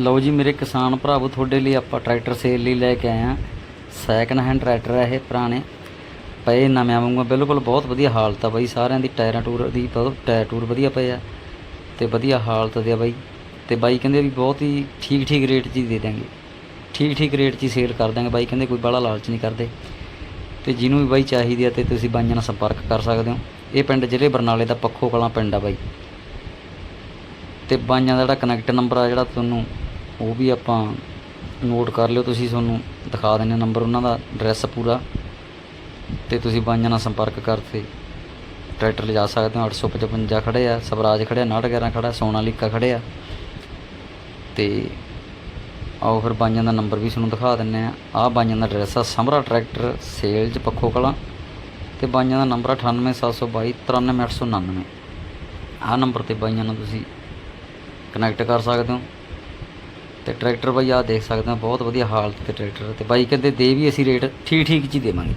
ਲਓ ਜੀ, ਮੇਰੇ ਕਿਸਾਨ ਭਰਾਵੋ, ਤੁਹਾਡੇ ਲਈ ਆਪਾਂ ਟਰੈਕਟਰ ਸੇਲ ਲਈ ਲੈ ਕੇ ਆਏ ਆ ਸੈਕਿੰਡ ਹੈਂਡ ਟਰੈਕਟਰ ਹੈ ਇਹ ਪੁਰਾਣੇ। ਪਏ, ਨਵੇਂ ਵਾਂਗੂ, ਬਿਲਕੁਲ ਬਹੁਤ ਵਧੀਆ ਹਾਲਤ ਆ ਬਾਈ। ਸਾਰਿਆਂ ਦੀ ਟਾਇਰਾਂ ਟੂਰ, ਦੀ ਬਹੁਤ ਟਾਇਰ ਟੂਰ ਵਧੀਆ ਪਏ ਆ ਤੇ ਵਧੀਆ ਹਾਲਤ ਦੇ ਆ ਬਾਈ। ਤੇ ਬਾਈ ਕਹਿੰਦੇ ਵੀ ਬਹੁਤ ਹੀ ਠੀਕ ਠੀਕ ਰੇਟ 'ਚ ਹੀ ਦੇ ਦਾਂਗੇ ਠੀਕ ਠੀਕ ਰੇਟ 'ਚ ਹੀ ਸੇਲ ਕਰ ਦਾਂਗੇ ਬਾਈ। ਕਹਿੰਦੇ ਕੋਈ ਬੜਾ ਲਾਲਚ ਨਹੀਂ ਕਰਦੇ। ਤੇ ਜਿਹਨੂੰ ਵੀ ਬਾਈ ਚਾਹੀਦੀ ਆ ਤੇ ਤੁਸੀਂ ਬਾਈਆਂ ਨਾਲ ਸੰਪਰਕ ਕਰ ਸਕਦੇ ਹੋ। ਇਹ ਪਿੰਡ ਜ਼ਿਲ੍ਹੇ ਬਰਨਾਲੇ ਦਾ ਪੱਖੋ ਕਲਾਂ ਪਿੰਡ ਆ ਬਾਈ। ਤੇ ਬਾਈਆਂ ਦਾ ਜਿਹੜਾ ਕਨੈਕਟ ਨੰਬਰ ਆ ਜਿਹੜਾ ਤੁਹਾਨੂੰ ਉਹ ਵੀ ਆਪਾਂ ਨੋਟ ਕਰ ਲਿਓ, ਤੁਸੀਂ ਤੁਹਾਨੂੰ ਦਿਖਾ ਦਿੰਦੇ ਨੰਬਰ ਉਹਨਾਂ ਦਾ ਐਡਰੈਸ ਪੂਰਾ। ਤੇ ਤੁਸੀਂ ਬਾਈਆਂ ਨਾਲ ਸੰਪਰਕ ਕਰਕੇ ਟਰੈਕਟਰ ਲਿਜਾ ਸਕਦੇ ਹੋ। 855 ਖੜੇ ਆ, ਸਵਰਾਜ ਖੜੇ ਆ 911 ਖੜਾ, ਸੋਨਾਲੀਕਾ ਖੜੇ ਆ ਤੇ ਆਓ ਫਿਰ ਬਾਈਆਂ ਦਾ ਨੰਬਰ ਵੀ ਤੁਹਾਨੂੰ ਦਿਖਾ ਦਿੰਨੇ ਆ ਆਹ ਬਾਈਆਂ ਦਾ ਐਡਰੈਸ ਆ ਸਮਰਾ ਟਰੈਕਟਰ, ਸੇਲ ਚ ਪੱਖੋ ਕਲਾਂ। ਤੇ ਬਾਈਆਂ ਦਾ ਨੰਬਰ 98722 93899 ਆਹ ਨੰਬਰ ਤੇ ਬਾਈਆਂ ਨਾਲ ਤੁਸੀਂ ਕਨੈਕਟ ਕਰ ਸਕਦੇ ਹੋ। ਤੇ ਟਰੈਕਟਰ ਬਾਈ ਆਹ ਦੇਖ ਸਕਦੇ ਹੋ, ਬਹੁਤ ਵਧੀਆ ਹਾਲਤ ਤੇ ਟਰੈਕਟਰ ਤੇ ਬਾਈ ਕਹਿੰਦੇ ਦੇ ਵੀ ਅਸੀਂ ਰੇਟ ਠੀਕ ਠੀਕ ਚ ਹੀ ਦੇਵਾਂਗੇ।